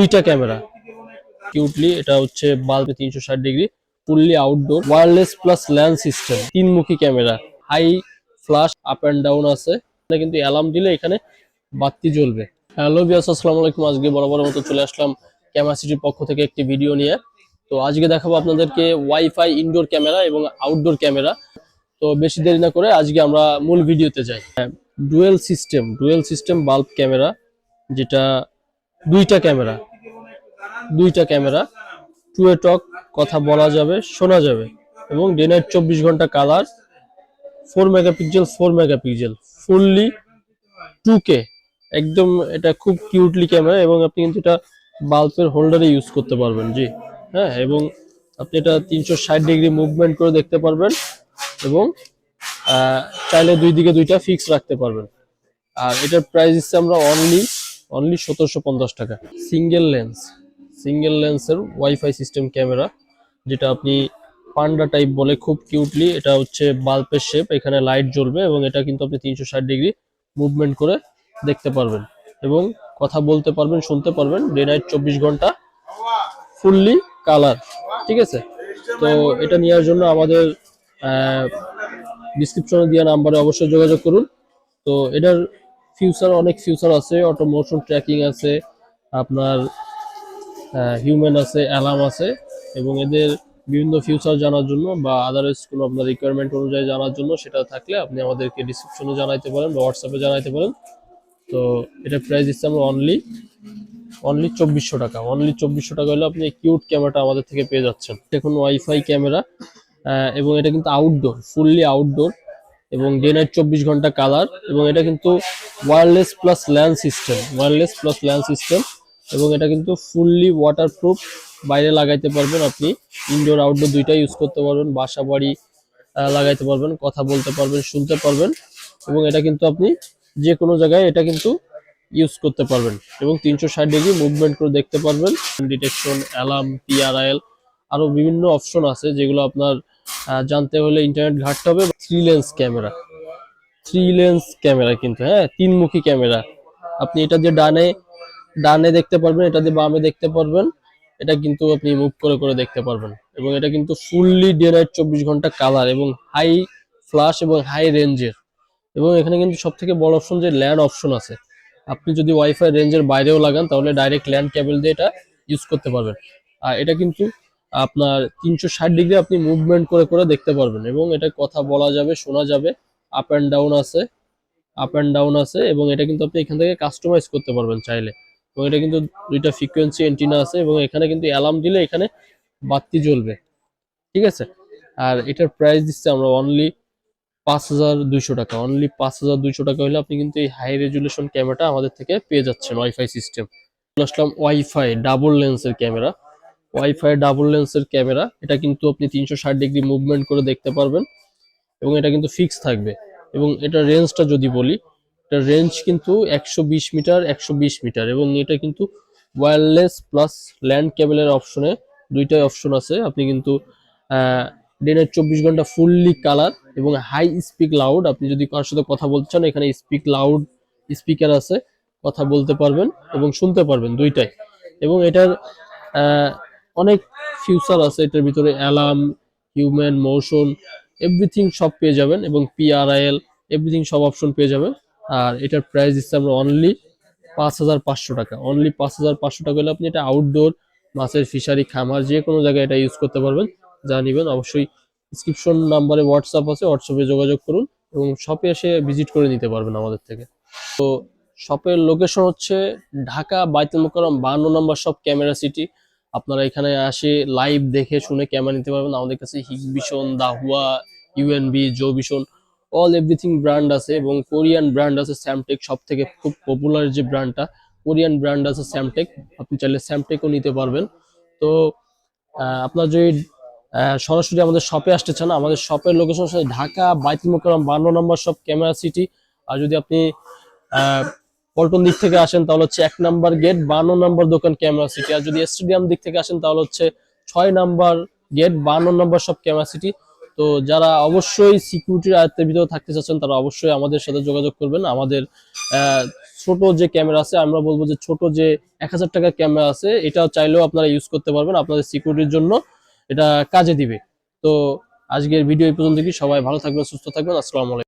দুইটা ক্যামেরা। কিউটলি এটা হচ্ছে বাল্বে তিনশো ষাট degree fully outdoor wireless plus land system তিনমুখী camera. High flash up and down আছে। কিন্তু অ্যালার্ম দিলে এখানে বাতি জ্বলবে। হ্যালো বিয়াস আসসালামু আলাইকুম। আজকে বরাবর মতো চলে আসলাম ক্যামেরা সিটির পক্ষ থেকে একটি ভিডিও নিয়ে। তো আজকে দেখাবো আপনাদেরকে ওয়াইফাই ইনডোর ক্যামেরা এবং আউটডোর ক্যামেরা। তো বেশি দেরি না করে আজকে আমরা মূল ভিডিওতে যাই। Dual system dual system bulb camera, যেটা দুইটা ক্যামেরা। দুইটা ক্যামেরা, টু এ টক, কথা বলা যাবে, শোনা যাবে এবং ডে নাইট চব্বিশ ঘণ্টা colour four megapixel four megapixel fully two K একদম এটা খুব কিউটলি ক্যামেরা এবং আপনি কিন্তু এটা বাল্বের হোল্ডারে ইউজ করতে পারবেন, জি হ্যাঁ এবং আপনি এটা তিনশো ষাট ডিগ্রি মুভমেন্ট করে দেখতে পারবেন এবং চাইলে দুই দিকে দুইটা ফিক্স রাখতে পারবেন। আর এটার প্রাইস দিচ্ছে আমরা অনলি অনলি সতেরোশো পঞ্চাশ টাকা সিঙ্গেল লেন্স সিঙ্গেল লেন্সের ওয়াইফাই সিস্টেম ক্যামেরা, যেটা আপনি পান্ডা টাইপ বলে খুব কিউটলি এটা হচ্ছে বাল্বের শেপ এখানে লাইট জ্বলবে এবং এটা কিন্তু আপনি তিনশো ষাট ডিগ্রি মুভমেন্ট করে দেখতে পারবেন এবং কথা বলতে পারবেন, শুনতে পারবেন ডে নাইট চব্বিশ ঘণ্টা ফুললি কালার ঠিক আছে? তো এটা নেওয়ার জন্য আমাদের ডিসক্রিপশনে দেওয়া নাম্বারে অবশ্যই যোগাযোগ করুন। তো এটার ফিউচার অনেক ফিউচার আছে অটো মোশন ট্র্যাকিং আছে, আপনার হিউম্যান আছে অ্যালার্ম আছে, এবং এদের বিভিন্ন ফিউচার জানার জন্য বা আদারওয়াইজ কোনো আপনার রিকোয়ারমেন্ট অনুযায়ী জানার জন্য সেটা থাকলে আপনি আমাদেরকে ডিসক্রিপশনে জানাইতে পারেন বা হোয়াটসঅ্যাপে জানাইতে পারেন। তো এটা প্রাইস দিচ্ছে আমরা অনলি অনলি চব্বিশশো টাকা। অনলি চব্বিশশো টাকা হলে আপনি কিউট ক্যামেরাটা আমাদের থেকে পেয়ে যাচ্ছেন। দেখুন ওয়াইফাই ক্যামেরা এবং এটা কিন্তু আউটডোর ফুললি আউটডোর এবং ডে নাইট চব্বিশ ঘণ্টা কালার এবং এটা কিন্তু wireless plus land system wireless plus land system এবং এটা কিন্তু ফুললি ওয়াটারপ্রুফ বাইরে লাগাইতে পারবেন আপনি। ইনডোর আউটডোর দুইটাই ইউজ করতে পারবেন। বাসা বাড়ি লাগাইতে পারবেন, কথা বলতে পারবেন, শুনতে পারবেন। এবং এটা কিন্তু আপনি যে কোনো জায়গায় এটা কিন্তু ইউজ করতে পারবেন। এবং তিনশো ষাট ডিগ্রি মুভমেন্ট করে দেখতে পারবেন। ডিটেকশন অ্যালার্ম পিআরআইএল আরও বিভিন্ন অপশন আছে যেগুলো আপনার জানতে হলে ইন্টারনেট ঘাটতে হবে। Three lens camera three lens camera কিন্তু হ্যাঁ? তিনমুখী ক্যামেরা আপনি এটা যে ডানে ডানে দেখতে পারবেন, এটা দিয়ে বামে দেখতে পারবেন। এটা কিন্তু আপনি মুভ করে করে দেখতে পারবেন। এবং এটা কিন্তু ফুললি ডে নাইট চব্বিশ ঘণ্টা কালার এবং হাই ফ্লাশ এবং হাই রেঞ্জের এবং এখানে কিন্তু সব থেকে বড় অপশন যে ল্যান্ড অপশন আছে। আপনি যদি ওয়াইফাই রেঞ্জের বাইরেও লাগান, তাহলে ডাইরেক্ট ল্যান্ড কেবল দিয়ে এটা ইউজ করতে পারবেন। আর এটা কিন্তু আপনার তিনশো ষাট ডিগ্রি আপনি মুভমেন্ট করে করে দেখতে পারবেন। এবং এটা কথা বলা যাবে, শোনা যাবে। আপ অ্যান্ড ডাউন আছে আপ অ্যান্ড ডাউন আছে। এবং এটা কিন্তু আপনি এখান থেকে কাস্টমাইজ করতে পারবেন চাইলে। এবং এটা কিন্তু দুইটা ফ্রিকোয়েন্সি এন্টিনা আছে এবং এখানে কিন্তু অ্যালার্ম দিলে এখানে বাতি জ্বলবে। ঠিক আছে? আর এটার প্রাইস দিচ্ছে আমরা অনলি পাঁচ হাজার দুইশো টাকা। অনলি পাঁচ হাজার দুইশো টাকা হলে আপনি কিন্তু এই হাই রেজুলেশন ক্যামেরাটা আমাদের থেকে পেয়ে যাচ্ছেন ওয়াইফাই সিস্টেম আসলাম ওয়াইফাই ডাবল লেন্সের ক্যামেরা ওয়াইফাই ডাবল লেন্সের ক্যামেরা এটা কিন্তু আপনি তিনশো ষাট ডিগ্রি মুভমেন্ট করে দেখতে পারবেন এবং এটা কিন্তু ফিক্স থাকবে। এবং এটা রেঞ্জটা যদি বলি এটা রেঞ্জ কিন্তু একশো বিশ মিটার, একশো বিশ মিটার এবং এটা কিন্তু ওয়্যারলেস প্লাস ল্যান্ড কেবলের অপশনে দুইটাই অপশন আছে। আপনি কিন্তু দিনের চব্বিশ ঘণ্টা ফুললি কালার এবং হাই স্পিক লাউড আপনি যদি কার সাথে কথা বলতে চান, এখানে স্পিক লাউড স্পিকার আছে, কথা বলতে পারবেন এবং শুনতে পারবেন দুইটাই। এবং এটার অনেক ফিউচার আছে, এটার ভিতরে অ্যালার্ম হিউম্যান মোশন এভরিথিং সব পেয়ে যাবেন এবং পিআরআইএল এভরিথিং সব অপশন পেয়ে যাবেন। আর এটার প্রাইস দিচ্ছে আমরা অনলি পাঁচ হাজার পাঁচশো টাকা। অনলি পাঁচ হাজার পাঁচশো টাকা হলে আপনি এটা আউটডোর মাছের ফিশারি খামার যে কোনো জায়গায় এটা ইউজ করতে পারবেন। যা নিবেন অবশ্যই ডিসক্রিপশন নাম্বারে হোয়াটসঅ্যাপ আছে হোয়াটসঅ্যাপে যোগাযোগ করুন এবং শপে এসে ভিজিট করে নিতে পারবেন আমাদের থেকে। তো শপের লোকেশন হচ্ছে ঢাকা বাইতুল মোকাররম বান্ন নম্বর শপ ক্যামেরা সিটি আপনারা এখানে আসে লাইভ দেখে শুনে ক্যামেরা নিতে পারবেন। আমাদের কাছে Hikvision Dahua UNB Jovision all everything brand আছে এবং কোরিয়ান ব্র্যান্ড আছে স্যামটেক সব থেকে খুব পপুলার যে ব্র্যান্ডটা কোরিয়ান ব্র্যান্ড আছে স্যামটেক আপনি চাইলে স্যামটেকও নিতে পারবেন। তো আপনার যদি সরাসরি আমাদের শপে আসতে চান, আমাদের শপের লোকেশন হচ্ছে ঢাকা বাইতুল মোকাররম বান্ন নম্বর শপ ক্যামেরা সিটি আর যদি আপনি পল্টন দিক থেকে আসেন, তাহলে হচ্ছে এক নাম্বার গেট বান্ন নম্বর দোকান ক্যামেরা সিটি আর যদি স্টেডিয়াম দিক থেকে আসেন, তাহলে হচ্ছে ছয় নাম্বার গেট বান্ন নম্বর সব ক্যামেরা সিটি তো যারা অবশ্যই সিকিউরিটির আয়ত্তের ভিতরে থাকতে চাচ্ছেন, তারা অবশ্যই আমাদের সাথে যোগাযোগ করবেন। আমাদের ছোট যে ক্যামেরা আছে, আমরা বলব যে ছোট যে এক হাজার টাকার ক্যামেরা আছে, এটাও চাইলেও আপনারা ইউজ করতে পারবেন। আপনাদের সিকিউরিটির জন্য এটা কাজে দিবে। তো আজকের ভিডিও এই পর্যন্ত কি সবাই ভালো থাকবেন, সুস্থ থাকবেন। আসসালামু আলাইকুম।